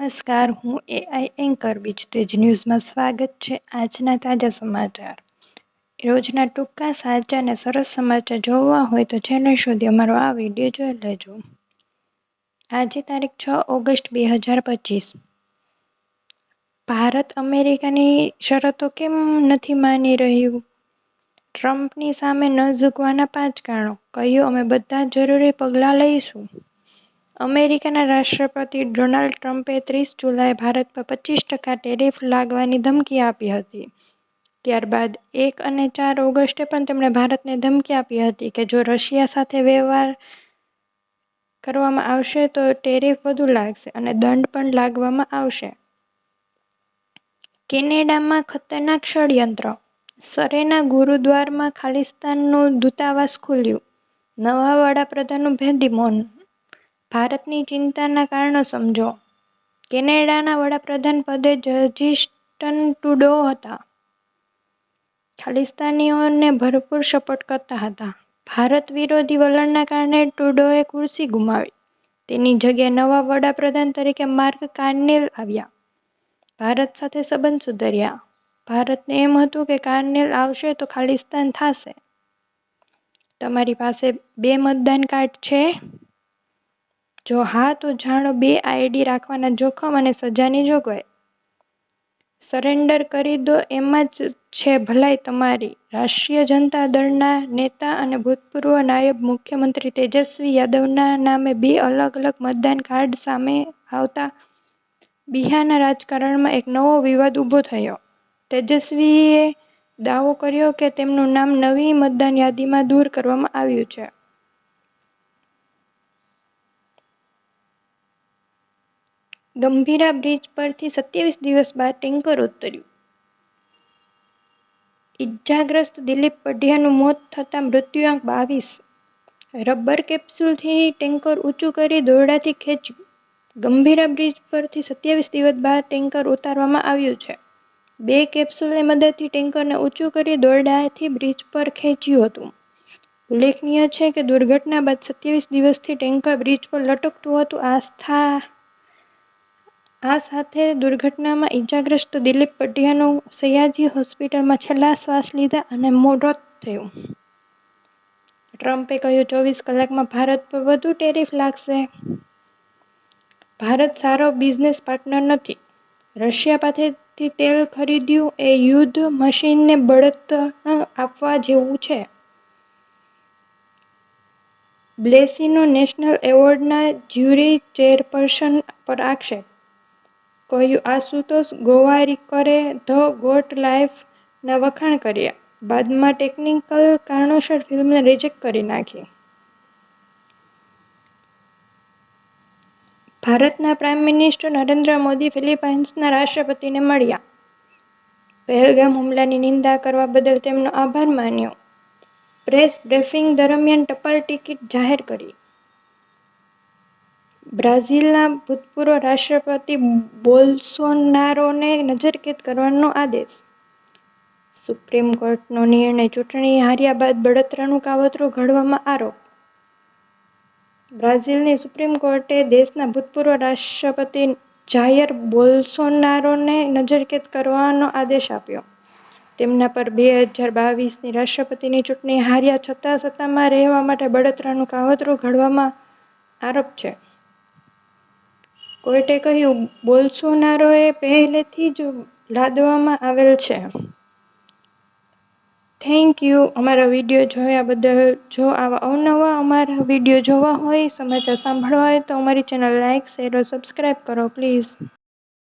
નમસ્કાર, હું AI anchor બીજતેજ ન્યૂઝમાં સ્વાગત છે આજના તાજા સમાચાર. રોજના ટૂંકા, સાચા અને સરસ સમાચાર જોવા હોય તો ચેનલ સુધી અમારો આ વીડિયો જોઈ લેજો. આજે તારીખ છ ઓગસ્ટ બે હજાર પચીસ. ભારત અમેરિકાની શરતો કેમ નથી માની રહ્યું? ટ્રમ્પની સામે ન ઝૂકવાના પાંચ કારણો. કહ્યું અમે બધા જરૂરી પગલાં લઈશું? અમેરિકાના રાષ્ટ્રપતિ ડોનાલ્ડ ટ્રમ્પે ત્રીસ જુલાઈએ ભારત પર પચીસ ટકા ટેરિફ લાગવાની ધમકી આપી હતી. ત્યારબાદ એક અને ચાર ઓગસ્ટે પણ તેમણે ભારતને ધમકી આપી હતી કે જો રશિયા સાથે વ્યવહાર કરવામાં આવશે તો ટેરિફ વધુ લાગશે અને દંડ પણ લાગવામાં આવશે. કેનેડામાં ખતરનાક ષડયંત્ર. સરેના ગુરુદ્વારમાં ખાલિસ્તાનનું દૂતાવાસ ખુલ્યું. નવા વડાપ્રધાનનું ભેદી મૌન ભારતની ચિંતાના કારણો સમજો. કેનેડાના વડાપ્રધાન પદે જજિસ્ટન ટુડો હતા. ખાલિસ્તાનીઓને ભરપૂર સપોર્ટ કરતા હતા. ભારત વિરોધી વલણના કારણે ટુડોએ ખુરશી ગુમાવી. તેની જગ્યાએ નવા વડાપ્રધાન તરીકે માર્ક કાર્નેલ આવ્યા. ભારત સાથે સંબંધ સુધર્યા. ભારતને એમ હતું કે કાર્નેલ આવશે તો ખાલિસ્તાન થાશે. તમારી પાસે બે મતદાન કાર્ડ છે? જો હા, તો જાણો, બે આઈડી રાખવાના જોખમ અને સજાની જોગવાઈ. સરેન્ડર કરી દો, એમાં જ છે ભલાઈ તમારી. રાષ્ટ્રીય જનતા દળના નેતા અને ભૂતપૂર્વ નાયબ મુખ્યમંત્રી તેજસ્વી યાદવના નામે બે અલગ અલગ મતદાન કાર્ડ સામે આવતા બિહારના રાજકારણમાં એક નવો વિવાદ ઊભો થયો. તેજસ્વીએ દાવો કર્યો કે તેમનું નામ નવી મતદાન યાદીમાં દૂર કરવામાં આવ્યું છે. ગંભીરા બ્રિજ પરથી સત્યાવીસ દિવસ બાદ ટેન્કર ઉતર્યું. ઇજાગ્રસ્ત દિલીપ પઢિયાનું મોત થતાં મૃત્યુઆંક બાવીસ. રબર કેપ્સ્યુલથી ટેન્કર ઊંચું કરી દોરડાથી ખેંચ્યું. ગંભીરા બ્રિજ પરથી સત્યાવીસ દિવસ બાદ ટેન્કર ઉતારવામાં આવ્યું છે. બે કેપ્સ્યુલની મદદથી ટેન્કરને ઊંચું કરી દોરડાથી બ્રિજ પર ખેંચ્યું હતું. ઉલ્લેખનીય છે કે દુર્ઘટના બાદ સત્યાવીસ દિવસથી ટેન્કર બ્રિજ પર લટકતું હતું. આસ્થા આ સાથે દુર્ઘટનામાં ઈજાગ્રસ્ત દિલીપ પટિયાનું સયાજી હોસ્પિટલમાં છેલ્લા શ્વાસ લીધા અને મોત થયું. ટ્રમ્પે કહ્યું, ચોવીસ કલાકમાં ભારત પર વધુ ટેરિફ લાગશે. ભારત સારો બિઝનેસ પાર્ટનર નથી. રશિયા પાસેથી તેલ ખરીદ્યું એ યુદ્ધ મશીનને બળતણ આપવા જેવું છે. બ્લેસીનો નેશનલ એવોર્ડના જ્યુરી ચેરપર્સન પર આક્ષેપ કહ્યું, આશુતોષ ગોવારીકરે ધ ગોટ લાઈફના વખાણ કર્યા. બાદમાં ટેકનિકલ કારણોસર ફિલ્મને રિજેક્ટ કરી નાખી. ભારતના પ્રાઇમ મિનિસ્ટર નરેન્દ્ર મોદી ફિલિપાઇન્સના રાષ્ટ્રપતિને મળ્યા. પહેલગામ હુમલાની નિંદા કરવા બદલ તેમનો આભાર માન્યો. પ્રેસ બ્રીફિંગ દરમિયાન ટપાલ ટિકિટ જાહેર કરી. બ્રાઝિલના ભૂતપૂર્વ રાષ્ટ્રપતિ બોલ્સોનારોને નજરકેદ કરવાનો આદેશ. સુપ્રીમ કોર્ટનો નિર્ણય ચૂંટણી હાર્યા બાદ બળતરાનું કાવતરું ઘડવામાં આરોપ. બ્રાઝિલની સુપ્રીમ કોર્ટે દેશના ભૂતપૂર્વ રાષ્ટ્રપતિ જાયર બોલ્સોનારોને નજરકેદ કરવાનો આદેશ આપ્યો. તેમના પર બે હજાર બાવીસની રાષ્ટ્રપતિની ચૂંટણી હાર્યા છતાં સત્તામાં રહેવા માટે બળતરાનું કાવતરું ઘડવામાં આરોપ છે. કોર્ટે કહ્યું, બોલ્સોનારોએ પહેલેથી જ લાદવામાં આવેલ છે. થેન્ક યુ અમારા વીડિયો જોયા બદલ જો આવા અવનવા અમારા વીડિયો જોવા હોય, સમાચાર સાંભળવા હોય, તો અમારી ચેનલ લાઇક શેર સબસ્ક્રાઈબ કરો, પ્લીઝ.